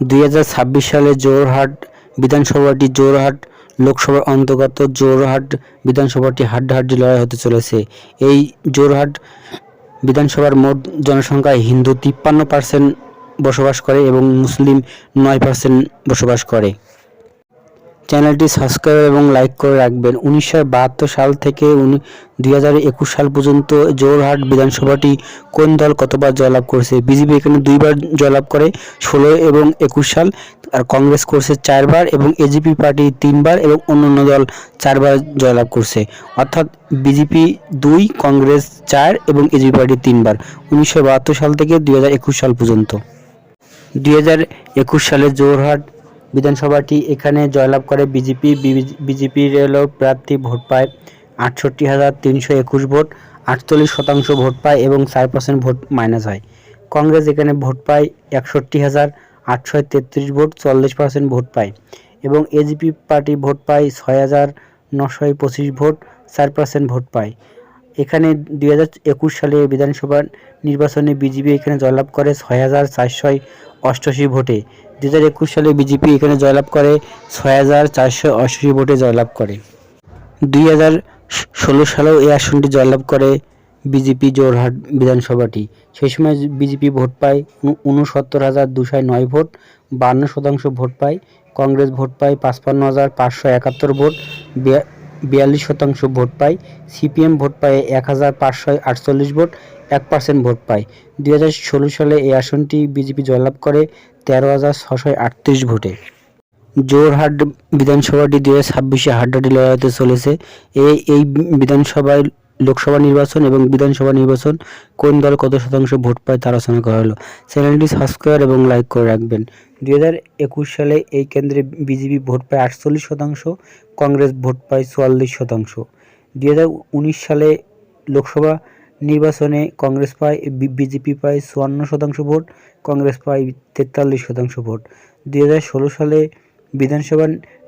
দুই হাজার ছাব্বিশ সালে জোরহাট বিধানসভাটি জোরহাট লোকসভার অন্তর্গত জোরহাট বিধানসভাটি হাড্ডাহাড্ডি লড়াই হতে চলেছে। এই জোরহাট বিধানসভার মোট জনসংখ্যায় হিন্দু তিপ্পান্ন পার্সেন্ট বসবাস করে এবং মুসলিম নয় পার্সেন্ট বসবাস করে। চ্যানেলটি সাবস্ক্রাইব এবং লাইক করে রাখবেন। উনিশশো বাহাত্তর সাল থেকে দুই হাজার একুশ সাল পর্যন্ত জোরহাট বিধানসভাটি কোন দল কতবার জয়লাভ করেছে? বিজেপি এখানে দুইবার জয়লাভ করে, ষোলো এবং একুশ সাল। আর কংগ্রেস করছে চারবার এবং এজিপি পার্টি তিনবার এবং অন্যান্য দল চারবার জয়লাভ করছে। অর্থাৎ বিজেপি দুই, কংগ্রেস চার এবং এজিপি পার্টি তিনবার। উনিশশো বাহাত্তর সাল থেকে দুই হাজার একুশ সাল পর্যন্ত। দুই হাজার একুশ সালে জোরহাট বিধানসভাটি এখানে জয়লাভ করে বিজেপি বিজেপির হলো প্রার্থী ভোট পায় আটষট্টি হাজার তিনশো একুশ ভোট, আটচল্লিশ শতাংশ ভোট পায় এবং চার পার্সেন্ট ভোট মাইনাস হয়। কংগ্রেস এখানে ভোট পায় একষট্টি হাজার আটশো তেত্রিশ ভোট, চল্লিশ পার্সেন্ট ভোট পায় এবং এজিপি পার্টি ভোট পায় ছয় হাজার নশো পঁচিশ ভোট, চার পার্সেন্ট ভোট পায়। এখানে দুই হাজার একুশ সালে বিধানসভা নির্বাচনে বিজেপি এখানে জয়লাভ করে ছয় হাজার চারশো অষ্টআশি ভোটে। দু হাজার একুশ সালে বিজেপি এখানে জয়লাভ করে ছয় হাজার চারশো অষ্টআশি ভোটে জয়লাভ করে। দুই হাজার ষোলো সালেও এই আসনটি জয়লাভ করে বিজেপি জোরহাট বিধানসভাটি। সেই সময় বিজেপি ভোট পায় উনসত্তর হাজার দুশো নয় ভোট, বান্ন শতাংশ ভোট পায়, কংগ্রেস ভোট পায় পাঁচপান্ন হাজার পাঁচশো একাত্তর ভোট বিয়াল্লিশ শতাংশ ভোট পায়, সিপিএম ভোট পায় এক হাজার পাঁচশো আটচল্লিশ ভোট, এক পার্সেন্ট ভোট পায়। দুই হাজার ষোলো সালে এই আসনটি বিজেপি জয়লাভ করে তেরো হাজার ছশো আটত্রিশ ভোটে। জোরহাট বিধানসভাটি দুই হাজার ছাব্বিশে হাড্ডাটি লড়াইতে চলেছে। এই এই বিধানসভায় লোকসভা নির্বাচন এবং বিধানসভা নির্বাচন কোন দল কত শতাংশ ভোট পায় তা আলোচনা করা হলো। চ্যানেলটি সাবস্ক্রাইব এবং লাইক করে রাখবেন। দুই হাজার একুশ সালে এই কেন্দ্রে বিজেপি ভোট পায় আটচল্লিশ শতাংশ, কংগ্রেস ভোট পায় চুয়াল্লিশ শতাংশ। দুই হাজার উনিশ সালে লোকসভা নির্বাচনে কংগ্রেস পায় বিজেপি পায় চুয়ান্ন শতাংশ ভোট, কংগ্রেস পায় তেতাল্লিশ শতাংশ ভোট। দুই হাজার ষোলো সালে বিধানসভা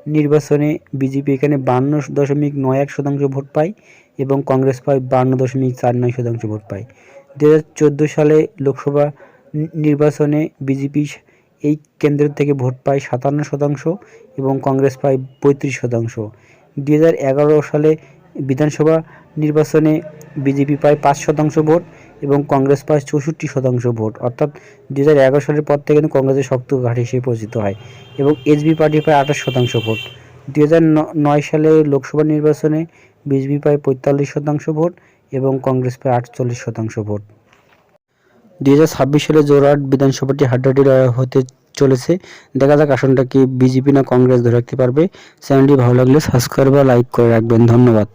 নির্বাচনে বিজেপি এখানে বান্ন দশমিক নয় এক শতাংশ ভোট পায় এবং কংগ্রেস পায় বান্ন দশমিক চার নয় শতাংশ ভোট পায়। দু হাজার চোদ্দ সালে লোকসভা নির্বাচনে বিজেপি এই কেন্দ্র থেকে ভোট পায় সাতান্ন শতাংশ এবং কংগ্রেস পায় পঁয়ত্রিশ শতাংশ। দু হাজার এগারো সালে বিধানসভা নির্বাচনে বিজেপি পায় পাঁচ শতাংশ ভোট এবং কংগ্রেস পায় চৌষট্টি শতাংশ ভোট। অর্থাৎ দু হাজার এগারো সালের পর থেকে কিন্তু কংগ্রেসের শক্ত ঘাট হিসেবে পরিচিত হয় এবং এসবি পার্টি পায় আঠাশ শতাংশ ভোট। দু নয় সালে লোকসভা নির্বাচনে বিজেপি পায় পঁয়তাল্লিশ শতাংশ ভোট এবং কংগ্রেস পায় আটচল্লিশ শতাংশ ভোট। দুই হাজার ছাব্বিশ সালে জোরহাট বিধানসভাটি হাড্ডাহাড্ডি লড়াই হতে চলেছে। দেখা যাক আসনটা কি বিজেপি না কংগ্রেস ধরে রাখতে পারবে। চ্যানেলটি ভালো লাগলে সাবস্ক্রাইব বা লাইক করে রাখবেন। ধন্যবাদ।